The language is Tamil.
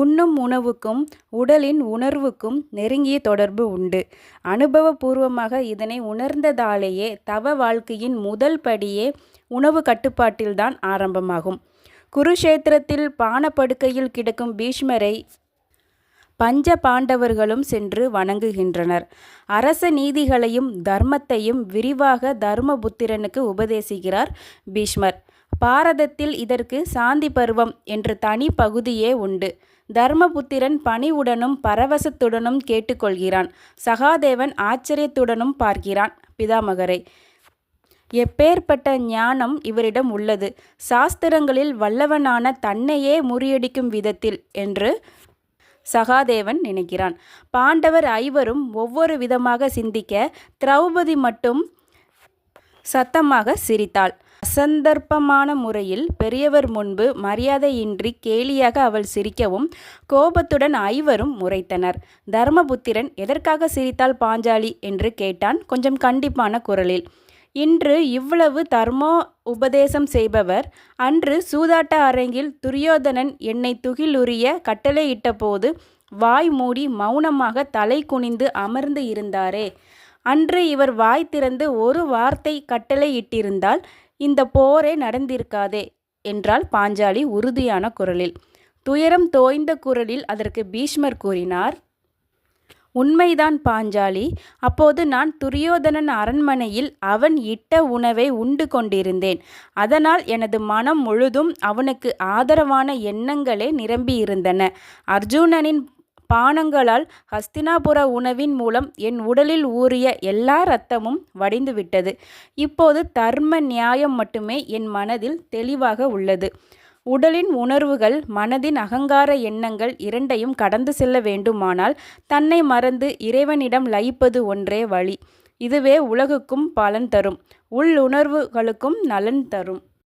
உண்ணும் உணவுக்கும் உடலின் உணர்வுக்கும் நெருங்கிய தொடர்பு உண்டு. அனுபவபூர்வமாக இதனை உணர்ந்ததாலேயே தவ வாழ்க்கையின் முதல் படியே உணவு கட்டுப்பாட்டில்தான் ஆரம்பமாகும். குருஷேத்திரத்தில் பானப்படுக்கையில் கிடக்கும் பீஷ்மரை பஞ்ச பாண்டவர்களும் சென்று வணங்குகின்றனர். அரச நீதிகளையும் தர்மத்தையும் விரிவாக தர்மபுத்திரனுக்கு உபதேசிக்கிறார் பீஷ்மர். பாரதத்தில் இதற்கு சாந்தி பருவம் என்ற தனி பகுதியே உண்டு. தர்மபுத்திரன் பணிவுடனும் பரவசத்துடனும் கேட்டுக்கொள்கிறான் சகாதேவன் ஆச்சரியத்துடனும் பார்க்கிறான் பிதாமகரை. எப்பேர்ப்பட்ட ஞானம் இவரிடம் உள்ளது. சாஸ்திரங்களில் வல்லவனான தன்னையே முறியடிக்கும் விதத்தில் என்று சகாதேவன் நினைக்கிறான். பாண்டவர் ஐவரும் ஒவ்வொரு விதமாக சிந்திக்க திரௌபதி மட்டும் சத்தமாக சிரித்தாள். அசந்தர்ப்பமான முறையில் பெரியவர் முன்பு மரியாதையின்றி கேலியாக அவள் சிரிக்கவும் கோபத்துடன் ஐவரும் முறைத்தனர். தர்மபுத்திரன் எதற்காக சிரித்தாள் பாஞ்சாலி? என்று கேட்டான் கொஞ்சம் கண்டிப்பான குரலில். இன்று இவ்வளவு தர்மோ உபதேசம் செய்பவர் அன்று சூதாட்ட அரங்கில் துரியோதனன் என்னை துகிலுரிய கட்டளையிட்டபோது வாய் மூடி மௌனமாக தலை குனிந்து அமர்ந்து இருந்தாரே. அன்று இவர் வாய் திறந்து ஒரு வார்த்தை கட்டளையிட்டிருந்தால் இந்த போரே நடந்திருக்காதே என்றாள் பாஞ்சாலி உறுதியான குரலில். துயரம் தோய்ந்த குரலில் அதற்கு பீஷ்மர் கூறினார். உண்மைதான் பாஞ்சாலி. அப்போது நான் துரியோதனன் அரண்மனையில் அவன் இட்ட உணவை உண்டு கொண்டிருந்தேன். அதனால் எனது மனம் முழுதும் அவனுக்கு ஆதரவான எண்ணங்களே நிரம்பியிருந்தன. அர்ஜுனனின் பானங்களால் ஹஸ்தினாபுர உணவின் மூலம் என் உடலில் ஊறிய எல்லா இரத்தமும் வடிந்துவிட்டது. இப்போது தர்ம நியாயம் மட்டுமே என் மனதில் தெளிவாக உள்ளது. உடலின் உணர்வுகள் மனதின் அகங்கார எண்ணங்கள் இரண்டையும் கடந்து செல்ல வேண்டுமானால் தன்னை மறந்து இறைவனிடம் லயிப்பது ஒன்றே வழி. இதுவே உலகுக்கும் பலன் தரும். உள்ளுணர்வுகளுக்கும் நலன் தரும்.